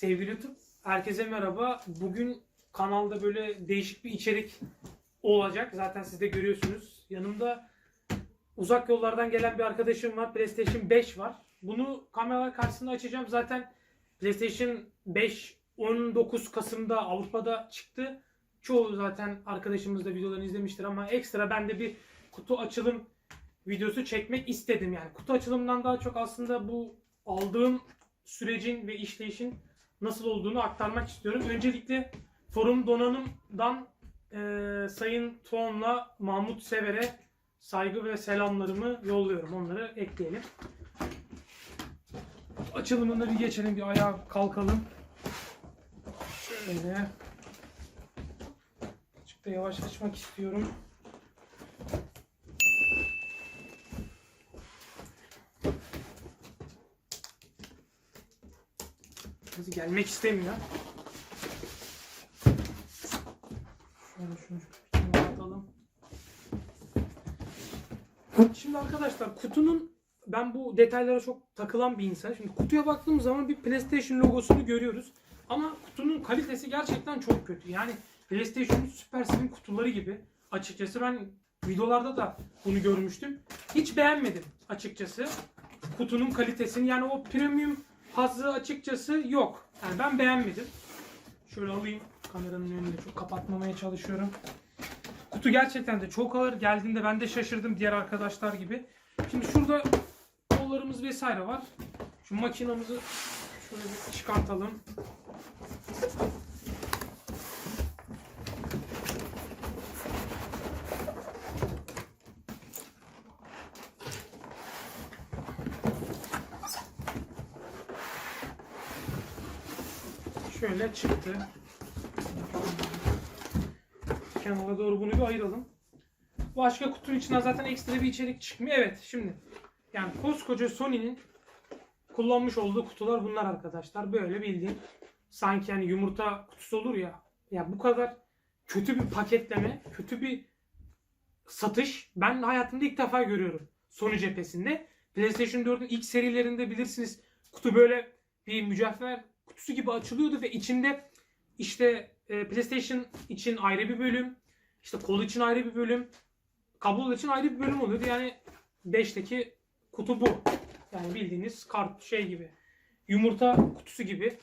Sevgili YouTube, herkese merhaba. Bugün kanalda böyle değişik bir içerik olacak. Zaten siz de görüyorsunuz. Yanımda uzak yollardan gelen bir arkadaşım var. PlayStation 5 var. Bunu kamera karşısında açacağım. Zaten PlayStation 5 19 Kasım'da Avrupa'da çıktı. Çoğu zaten arkadaşımız da videolarını izlemiştir ama ekstra ben de bir kutu açılım videosu çekmek istedim. Yani kutu açılımından daha çok aslında bu aldığım sürecin ve işleyişin nasıl olduğunu aktarmak istiyorum. Öncelikle forum donanımdan e, Sayın Tuğan'la Mahmut Sever'e saygı ve selamlarımı yolluyorum. Onları ekleyelim. Açılımına bir geçelim. Bir ayağa kalkalım. Şöyle. Açık da yavaş açmak istiyorum. Bizi gelmek istemiyor. Şöyle şunu atalım. Şimdi arkadaşlar kutunun ben bu detaylara çok takılan bir insan. Şimdi kutuya baktığımız zaman bir PlayStation logosunu görüyoruz. Ama kutunun kalitesi gerçekten çok kötü. Yani PlayStation Supercell'in kutuları gibi. Açıkçası ben videolarda da bunu görmüştüm. Hiç beğenmedim açıkçası. Kutunun kalitesini yani o premium hazzı açıkçası yok. Yani ben beğenmedim. Şöyle alayım kameranın önünde çok kapatmamaya çalışıyorum. Kutu gerçekten de çok ağır. Geldiğinde ben de şaşırdım diğer arkadaşlar gibi. Şimdi şurada kollarımız vesaire var. Şu makinamızı şöyle bir çıkartalım. Şöyle çıktı. Kenara doğru bunu bir ayıralım. Başka kutunun içinden zaten ekstra bir içerik çıkmıyor. Evet şimdi yani koskoca Sony'nin kullanmış olduğu kutular bunlar arkadaşlar. Böyle bildiğin sanki yani yumurta kutusu olur ya. Ya bu kadar kötü bir paketleme, kötü bir satış ben hayatımda ilk defa görüyorum Sony cephesinde. PlayStation 4'ün ilk serilerinde bilirsiniz kutu böyle bir mücevher kutusu gibi açılıyordu ve içinde işte e, PlayStation için ayrı bir bölüm, işte kol için ayrı bir bölüm, kablolar için ayrı bir bölüm oluyordu. Yani 5'teki kutu bu. Yani bildiğiniz kart şey gibi. Yumurta kutusu gibi.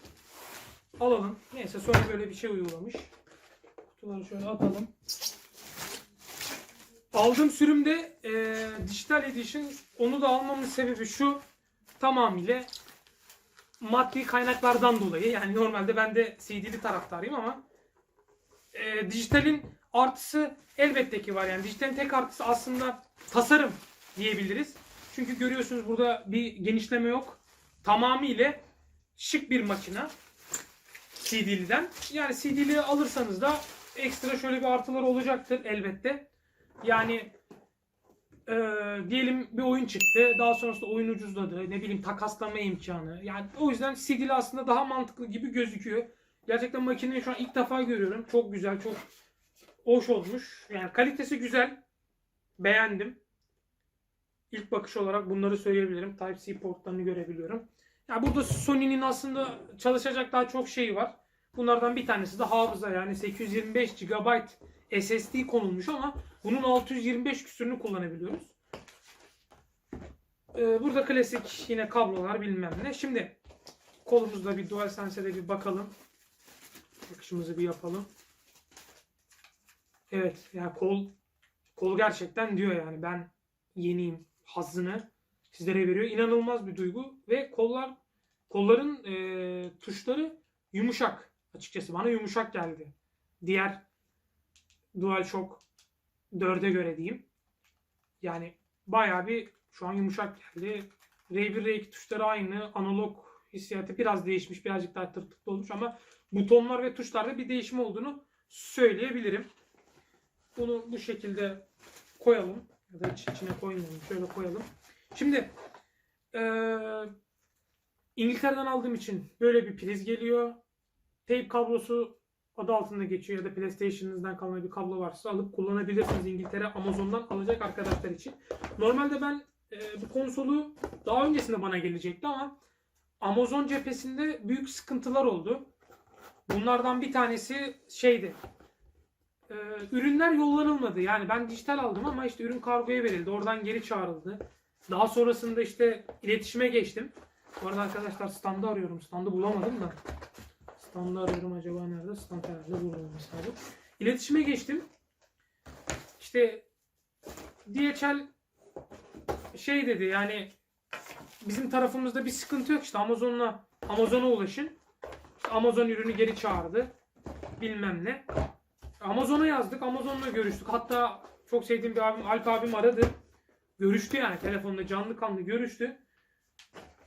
Alalım. Neyse sonra böyle bir şey uygulamış. Kutuları şöyle atalım. Aldığım sürümde e, Digital Edition onu da almamın sebebi şu tamamıyla maddi kaynaklardan dolayı. Yani normalde ben de CD'li taraftarıyım ama e, dijitalin artısı elbette ki var. Yani dijitalin tek artısı aslında tasarım diyebiliriz. Çünkü görüyorsunuz burada bir genişleme yok. Tamamıyla şık bir makina. CD'liden. Yani CD'li alırsanız da ekstra şöyle bir artıları olacaktır elbette. Yani e, diyelim bir oyun çıktı. Daha sonrasında oyun ucuzladı. Ne bileyim takaslama imkanı. Yani o yüzden CD'li aslında daha mantıklı gibi gözüküyor. Gerçekten makineyi şu an ilk defa görüyorum. Çok güzel, çok hoş olmuş. Yani kalitesi güzel. Beğendim. İlk bakış olarak bunları söyleyebilirim. Type-C portlarını görebiliyorum. Ya burada Sony'nin aslında çalışacak daha çok şeyi var. Bunlardan bir tanesi de hafıza yani 825 GB SSD konulmuş ama bunun 625 küsürünü kullanabiliyoruz. Ee, burada klasik yine kablolar bilmem ne. Şimdi kolumuzda bir DualSense'e de bir bakalım. Bakışımızı bir yapalım. Evet yani kol kol gerçekten diyor yani ben yeniyim hazzını sizlere veriyor. İnanılmaz bir duygu ve kollar kolların e, tuşları yumuşak açıkçası bana yumuşak geldi. Diğer DualShock 4'e göre diyeyim. Yani bayağı bir şu an yumuşak geldi. R1 R2 tuşları aynı. Analog hissiyatı biraz değişmiş. Birazcık daha tırtıklı olmuş ama butonlar ve tuşlarda bir değişim olduğunu söyleyebilirim. Bunu bu şekilde koyalım. Ya da hiç içine koymayalım. Şöyle koyalım. Şimdi eee, İngiltere'den aldığım için böyle bir priz geliyor. Tape kablosu adı altında geçiyor ya da PlayStation'ınızdan kalma bir kablo varsa alıp kullanabilirsiniz İngiltere Amazon'dan alacak arkadaşlar için. Normalde ben e, bu konsolu daha öncesinde bana gelecekti ama Amazon cephesinde büyük sıkıntılar oldu. Bunlardan bir tanesi şeydi. Ee, ürünler yollanılmadı. Yani ben dijital aldım ama işte ürün kargoya verildi. Oradan geri çağrıldı. Daha sonrasında işte iletişime geçtim. Bu arada arkadaşlar standı arıyorum. Standı bulamadım da. Standı arıyorum acaba nerede? Stand herhalde burada olması lazım. İletişime geçtim. İşte DHL şey dedi yani bizim tarafımızda bir sıkıntı yok işte Amazon'la Amazon'a ulaşın. İşte Amazon ürünü geri çağırdı. Bilmem ne. Amazon'a yazdık. Amazon'la görüştük. Hatta çok sevdiğim bir abim Alp abim aradı. Görüştü yani telefonda canlı kanlı görüştü.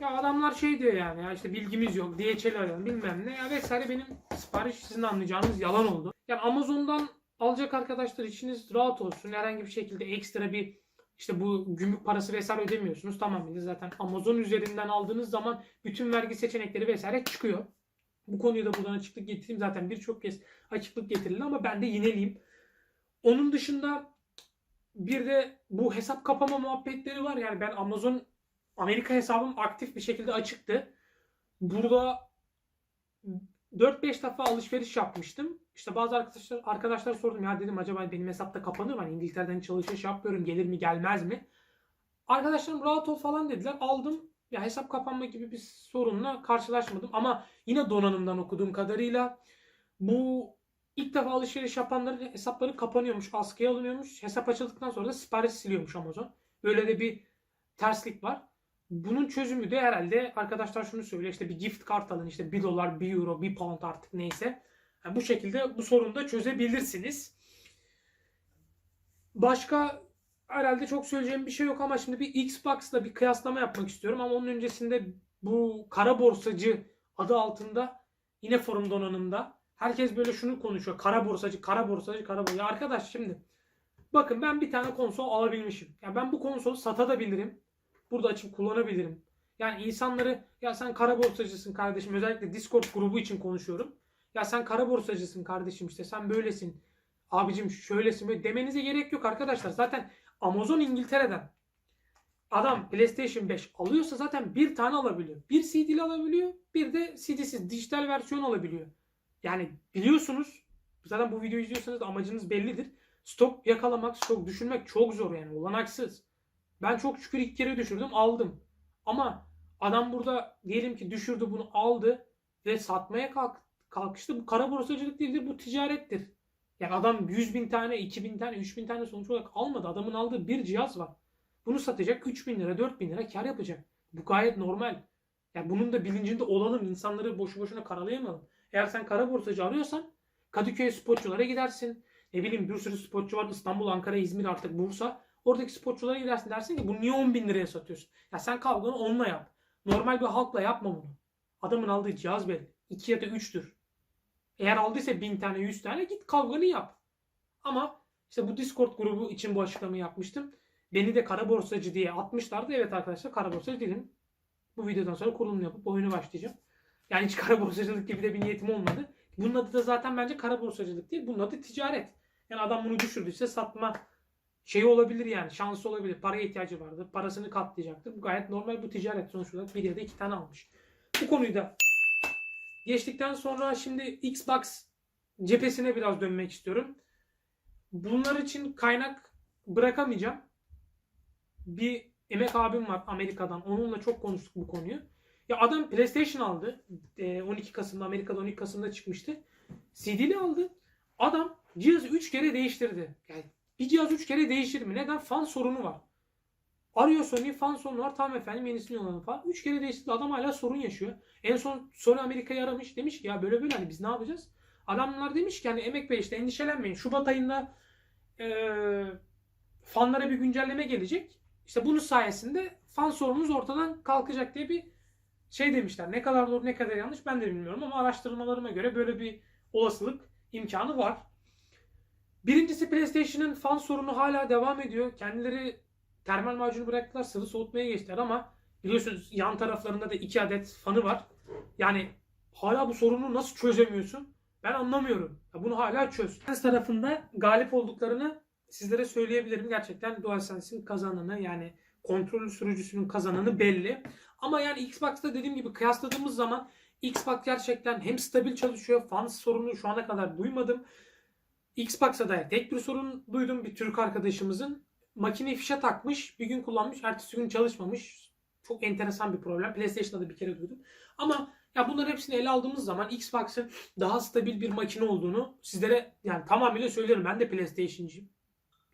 Ya adamlar şey diyor yani ya işte bilgimiz yok. DHL arayalım bilmem ne ya vesaire benim sipariş sizin anlayacağınız yalan oldu. Yani Amazon'dan alacak arkadaşlar içiniz rahat olsun. Herhangi bir şekilde ekstra bir işte bu gümrük parası vesaire ödemiyorsunuz. Tamamıyla zaten Amazon üzerinden aldığınız zaman bütün vergi seçenekleri vesaire çıkıyor. Bu konuyu da buradan açıklık getireyim. Zaten birçok kez açıklık getirildi ama ben de yineleyeyim. Onun dışında bir de bu hesap kapama muhabbetleri var. Yani ben Amazon Amerika hesabım aktif bir şekilde açıktı. Burada 4-5 defa alışveriş yapmıştım. İşte bazı arkadaşlar arkadaşlar sordum ya dedim acaba benim hesapta kapanır mı? Hani İngiltere'den hiç alışveriş yapmıyorum. Gelir mi gelmez mi? Arkadaşlarım rahat ol falan dediler. Aldım. Ya hesap kapanma gibi bir sorunla karşılaşmadım. Ama yine donanımdan okuduğum kadarıyla bu ilk defa alışveriş yapanların hesapları kapanıyormuş. Askıya alınıyormuş. Hesap açıldıktan sonra da sipariş siliyormuş Amazon. Böyle de bir terslik var. Bunun çözümü de herhalde arkadaşlar şunu söylüyor işte bir gift kart alın işte 1 dolar 1 euro 1 pound artık neyse. Yani bu şekilde bu sorunu da çözebilirsiniz. Başka herhalde çok söyleyeceğim bir şey yok ama şimdi bir Xbox'la bir kıyaslama yapmak istiyorum ama onun öncesinde bu kara borsacı adı altında yine forum donanımda herkes böyle şunu konuşuyor. Kara borsacı, kara borsacı, kara borsacı. Ya arkadaş şimdi bakın ben bir tane konsol alabilmişim. Ya ben bu konsolu satabilirim. Burada açıp kullanabilirim. Yani insanları ya sen kara borsacısın kardeşim özellikle Discord grubu için konuşuyorum. Ya sen kara borsacısın kardeşim işte sen böylesin. Abicim şöylesin böyle demenize gerek yok arkadaşlar. Zaten Amazon İngiltere'den adam PlayStation 5 alıyorsa zaten bir tane alabiliyor. Bir CD'li alabiliyor. Bir de CD'siz dijital versiyon alabiliyor. Yani biliyorsunuz zaten bu videoyu izliyorsanız amacınız bellidir. Stok yakalamak, stok düşünmek çok zor yani olanaksız. Ben çok şükür ilk kere düşürdüm aldım. Ama adam burada diyelim ki düşürdü bunu aldı ve satmaya kalk, kalkıştı. Bu kara borsacılık değildir bu ticarettir. Yani adam 100 bin tane, 2000 tane, 3000 tane sonuç olarak almadı. Adamın aldığı bir cihaz var. Bunu satacak 3000 lira, 4000 lira kar yapacak. Bu gayet normal. Yani bunun da bilincinde olalım. insanları boşu boşuna karalayamayalım. Eğer sen kara borsacı arıyorsan Kadıköy spotçulara gidersin. Ne bileyim bir sürü spotçu var. İstanbul, Ankara, İzmir artık Bursa. Oradaki spotçulara gidersin dersin ki bunu niye 10 bin liraya satıyorsun? Ya sen kavganı onunla yap. Normal bir halkla yapma bunu. Adamın aldığı cihaz belli. 2 ya da 3'tür. Eğer aldıysa 1000 tane 100 tane git kavganı yap. Ama işte bu Discord grubu için bu açıklamayı yapmıştım. Beni de kara borsacı diye atmışlardı. Evet arkadaşlar kara borsacı değilim. Bu videodan sonra kurulum yapıp oyunu başlayacağım. Yani hiç kara borsacılık gibi de bir niyetim olmadı. Bunun adı da zaten bence kara borsacılık değil. Bunun adı ticaret. Yani adam bunu düşürdüyse satma şey olabilir yani şansı olabilir. Paraya ihtiyacı vardı. Parasını katlayacaktır. Bu gayet normal bu ticaret sonuç olarak bir ya da iki tane almış. Bu konuyu da geçtikten sonra şimdi Xbox cephesine biraz dönmek istiyorum. Bunlar için kaynak bırakamayacağım. Bir emek abim var Amerika'dan. Onunla çok konuştuk bu konuyu. Ya adam PlayStation aldı. Ee, 12 Kasım'da Amerika'da 12 Kasım'da çıkmıştı. CD'li aldı. Adam cihazı 3 kere değiştirdi. Yani bir cihaz 3 kere değişir mi? Neden? Fan sorunu var. Arıyor Sony fan sorunu var. Tamam efendim yenisini yollayalım falan. 3 kere değiştirdi. Adam hala sorun yaşıyor. En son Sony Amerika'yı aramış. Demiş ki ya böyle böyle hani biz ne yapacağız? Adamlar demiş ki hani Emek Bey işte endişelenmeyin. Şubat ayında eee fanlara bir güncelleme gelecek. İşte bunun sayesinde fan sorunumuz ortadan kalkacak diye bir şey demişler. Ne kadar doğru ne kadar yanlış ben de bilmiyorum ama araştırmalarıma göre böyle bir olasılık imkanı var. Birincisi PlayStation'ın fan sorunu hala devam ediyor. Kendileri termal macunu bıraktılar sıvı soğutmaya geçtiler ama biliyorsunuz yan taraflarında da iki adet fanı var. Yani hala bu sorunu nasıl çözemiyorsun? Ben anlamıyorum. Ya bunu hala çöz. DualSense tarafında galip olduklarını sizlere söyleyebilirim. Gerçekten DualSense'in kazananı yani kontrol sürücüsünün kazananı belli. Ama yani Xbox'ta dediğim gibi kıyasladığımız zaman Xbox gerçekten hem stabil çalışıyor. Fan sorunu şu ana kadar duymadım. Xbox'a da tek bir sorun duydum bir Türk arkadaşımızın. Makineyi fişe takmış, bir gün kullanmış, ertesi gün çalışmamış. Çok enteresan bir problem. PlayStation'da da bir kere duydum. Ama ya bunların hepsini ele aldığımız zaman Xbox'ın daha stabil bir makine olduğunu sizlere yani tamamıyla söylerim. Ben de PlayStation'cıyım.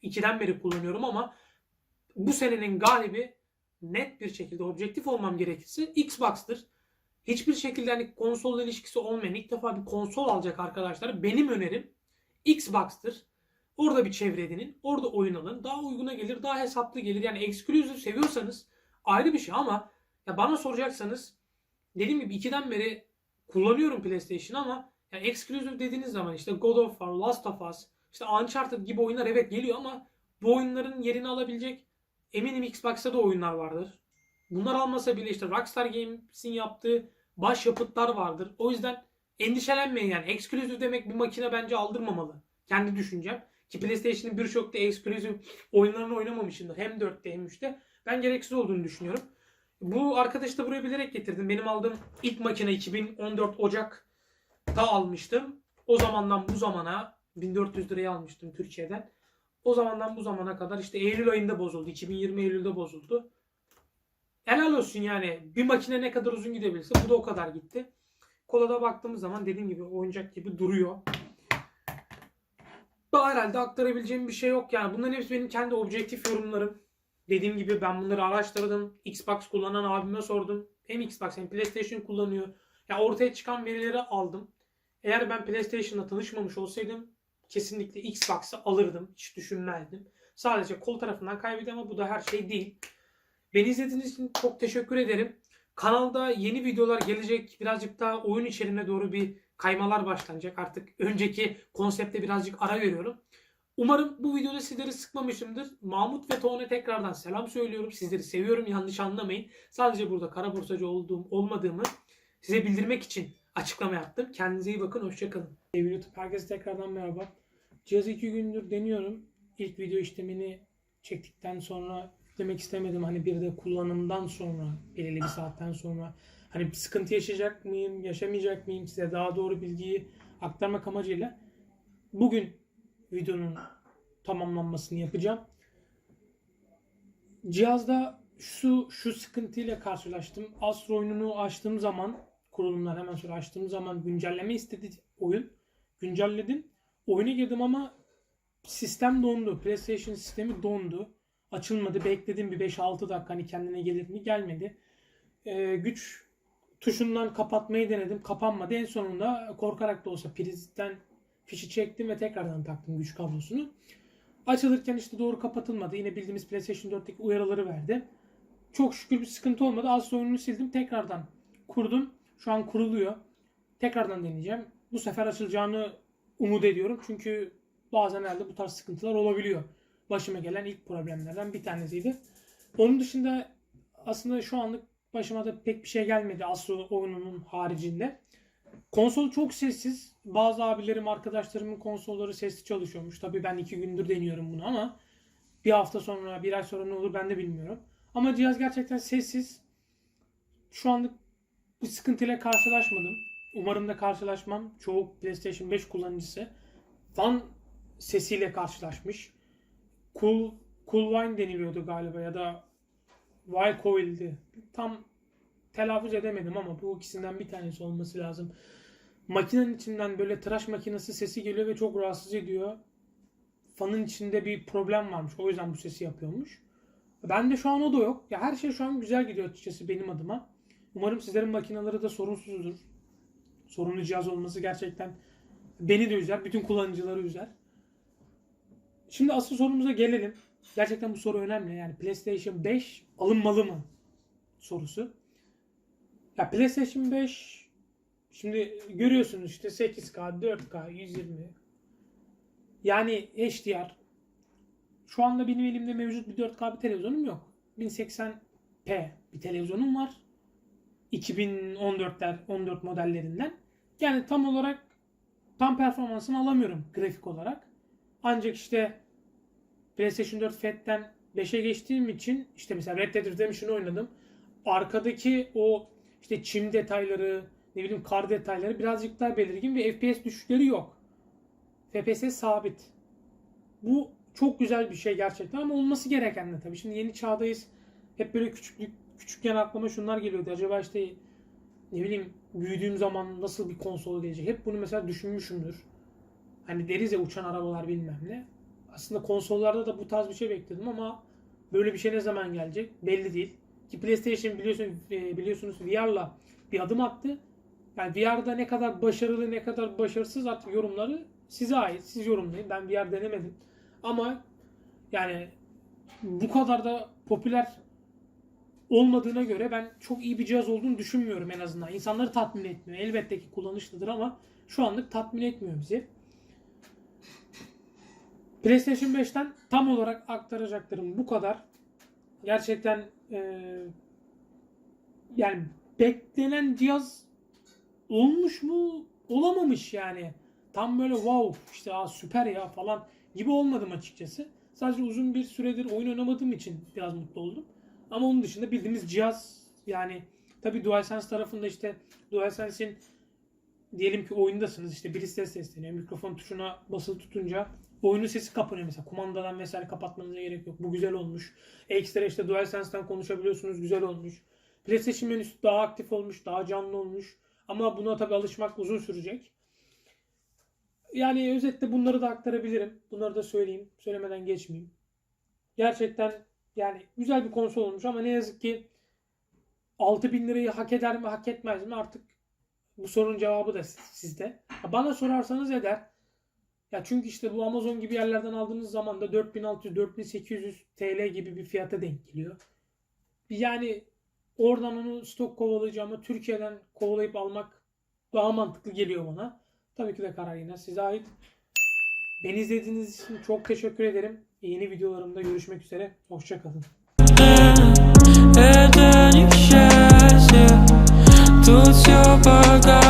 2'den beri kullanıyorum ama bu senenin galibi net bir şekilde objektif olmam gerekirse Xbox'tır. Hiçbir şekilde hani konsolla ilişkisi olmayan ilk defa bir konsol alacak arkadaşlar benim önerim Xbox'tır. Orada bir çevre edinin. Orada oyun alın. Daha uyguna gelir. Daha hesaplı gelir. Yani exclusive seviyorsanız ayrı bir şey ama ya bana soracaksanız dediğim gibi 2'den beri kullanıyorum PlayStation ama yani exclusive dediğiniz zaman işte God of War, Last of Us, işte Uncharted gibi oyunlar evet geliyor ama bu oyunların yerini alabilecek eminim Xbox'ta da oyunlar vardır. Bunlar almasa bile işte Rockstar Games'in yaptığı başyapıtlar vardır. O yüzden endişelenmeyin yani. Exclusive demek bir makine bence aldırmamalı. Kendi düşüncem. Ki PlayStation'ın birçok da exclusive oyunlarını oynamamışımdır. Hem 4'te hem 3'te. Ben gereksiz olduğunu düşünüyorum. Bu arkadaşı da buraya bilerek getirdim. Benim aldığım ilk makine 2014 Ocak'ta almıştım. O zamandan bu zamana 1400 liraya almıştım Türkiye'den. O zamandan bu zamana kadar işte Eylül ayında bozuldu. 2020 Eylül'de bozuldu. Helal olsun yani. Bir makine ne kadar uzun gidebilirse bu da o kadar gitti. Kolada baktığımız zaman dediğim gibi oyuncak gibi duruyor. Daha herhalde aktarabileceğim bir şey yok yani. Bunların hepsi benim kendi objektif yorumlarım. Dediğim gibi ben bunları araştırdım. Xbox kullanan abime sordum. Hem Xbox hem PlayStation kullanıyor. Ya ortaya çıkan verileri aldım. Eğer ben PlayStation'la tanışmamış olsaydım kesinlikle Xbox'ı alırdım. Hiç düşünmezdim. Sadece kol tarafından kaybediyorum ama bu da her şey değil. Beni izlediğiniz için çok teşekkür ederim. Kanalda yeni videolar gelecek. Birazcık daha oyun içeriğine doğru bir kaymalar başlanacak. Artık önceki konsepte birazcık ara veriyorum. Umarım bu videoda sizleri sıkmamışımdır. Mahmut ve Toğan'a tekrardan selam söylüyorum. Sizleri seviyorum yanlış anlamayın. Sadece burada kara borsacı olduğum olmadığımı size bildirmek için açıklama yaptım. Kendinize iyi bakın. Hoşçakalın. Sevgili YouTube herkese tekrardan merhaba. Cihazı iki gündür deniyorum. İlk video işlemini çektikten sonra demek istemedim. Hani bir de kullanımdan sonra belirli bir saatten sonra hani sıkıntı yaşayacak mıyım, yaşamayacak mıyım size daha doğru bilgiyi aktarmak amacıyla bugün videonun tamamlanmasını yapacağım. Cihazda şu şu sıkıntıyla karşılaştım. Astro oyununu açtığım zaman kurulumlar hemen sonra açtığım zaman güncelleme istedi oyun. Güncelledim. Oyuna girdim ama sistem dondu. PlayStation sistemi dondu. Açılmadı. Bekledim bir 5-6 dakika hani kendine gelir mi? Gelmedi. Ee, güç tuşundan kapatmayı denedim. Kapanmadı. En sonunda korkarak da olsa prizden fişi çektim ve tekrardan taktım güç kablosunu. Açılırken işte doğru kapatılmadı. Yine bildiğimiz PlayStation 4'teki uyarıları verdi. Çok şükür bir sıkıntı olmadı. Az oyununu sildim. Tekrardan kurdum. Şu an kuruluyor. Tekrardan deneyeceğim. Bu sefer açılacağını umut ediyorum. Çünkü bazen herhalde bu tarz sıkıntılar olabiliyor. Başıma gelen ilk problemlerden bir tanesiydi. Onun dışında aslında şu anlık başıma da pek bir şey gelmedi Astro oyununun haricinde. Konsol çok sessiz. Bazı abilerim, arkadaşlarımın konsolları sesli çalışıyormuş. Tabii ben iki gündür deniyorum bunu ama bir hafta sonra, bir ay sonra ne olur ben de bilmiyorum. Ama cihaz gerçekten sessiz. Şu anlık bu sıkıntıyla karşılaşmadım. Umarım da karşılaşmam. Çoğu PlayStation 5 kullanıcısı fan sesiyle karşılaşmış. Cool, cool Wine deniliyordu galiba ya da Wild Coil'di. Tam telaffuz edemedim ama bu ikisinden bir tanesi olması lazım. Makinenin içinden böyle tıraş makinesi sesi geliyor ve çok rahatsız ediyor. Fanın içinde bir problem varmış. O yüzden bu sesi yapıyormuş. Ben de şu an o da yok. Ya her şey şu an güzel gidiyor açıkçası benim adıma. Umarım sizlerin makineleri de sorunsuzdur. Sorunlu cihaz olması gerçekten beni de üzer. Bütün kullanıcıları üzer. Şimdi asıl sorumuza gelelim. Gerçekten bu soru önemli. Yani PlayStation 5 alınmalı mı? Sorusu. Ya PlayStation 5 şimdi görüyorsunuz işte 8K, 4K, 120 yani HDR şu anda benim elimde mevcut bir 4K bir televizyonum yok. 1080p bir televizyonum var. 2014'ler 14 modellerinden. Yani tam olarak tam performansını alamıyorum grafik olarak. Ancak işte PlayStation 4 Fat'ten 5'e geçtiğim için işte mesela Red Dead Redemption'ı oynadım. arkadaki o işte çim detayları, ne bileyim kar detayları birazcık daha belirgin ve FPS düşüşleri yok. FPS sabit. Bu çok güzel bir şey gerçekten ama olması gereken de tabii. Şimdi yeni çağdayız. Hep böyle küçüklük küçükken aklıma şunlar geliyordu. Acaba işte ne bileyim büyüdüğüm zaman nasıl bir konsol gelecek? Hep bunu mesela düşünmüşümdür. Hani deriz ya uçan arabalar bilmem ne. Aslında konsollarda da bu tarz bir şey bekledim ama böyle bir şey ne zaman gelecek belli değil. Ki PlayStation biliyorsun e, biliyorsunuz VR'la bir adım attı. Yani VR'da ne kadar başarılı ne kadar başarısız artık yorumları size ait. Siz yorumlayın. Ben VR denemedim. Ama yani bu kadar da popüler olmadığına göre ben çok iyi bir cihaz olduğunu düşünmüyorum en azından. İnsanları tatmin etmiyor. Elbette ki kullanışlıdır ama şu anlık tatmin etmiyor bizi. PlayStation 5'ten tam olarak aktaracaklarım bu kadar. Gerçekten eee, yani beklenen cihaz olmuş mu? Olamamış yani. Tam böyle wow işte aa, süper ya falan gibi olmadım açıkçası. Sadece uzun bir süredir oyun oynamadığım için biraz mutlu oldum. Ama onun dışında bildiğimiz cihaz yani tabii DualSense tarafında işte DualSense'in diyelim ki oyundasınız işte birisi ses sesleniyor. Mikrofon tuşuna basılı tutunca oyunun sesi kapanıyor mesela. Kumandadan vesaire kapatmanıza gerek yok. Bu güzel olmuş. Ekstra işte DualSense'den konuşabiliyorsunuz. Güzel olmuş. PlayStation menüsü daha aktif olmuş. Daha canlı olmuş. Ama buna tabii alışmak uzun sürecek. Yani özetle bunları da aktarabilirim. Bunları da söyleyeyim. Söylemeden geçmeyeyim. Gerçekten yani güzel bir konsol olmuş ama ne yazık ki 6000 lirayı hak eder mi hak etmez mi artık bu sorunun cevabı da sizde. Bana sorarsanız eder. Ya çünkü işte bu Amazon gibi yerlerden aldığınız zaman da 4600-4800 TL gibi bir fiyata denk geliyor. Yani oradan onu stok kovalayacağıma Türkiye'den kovalayıp almak daha mantıklı geliyor bana. Tabii ki de karar yine size ait. Beni izlediğiniz için çok teşekkür ederim. Yeni videolarımda görüşmek üzere. Hoşçakalın. Тут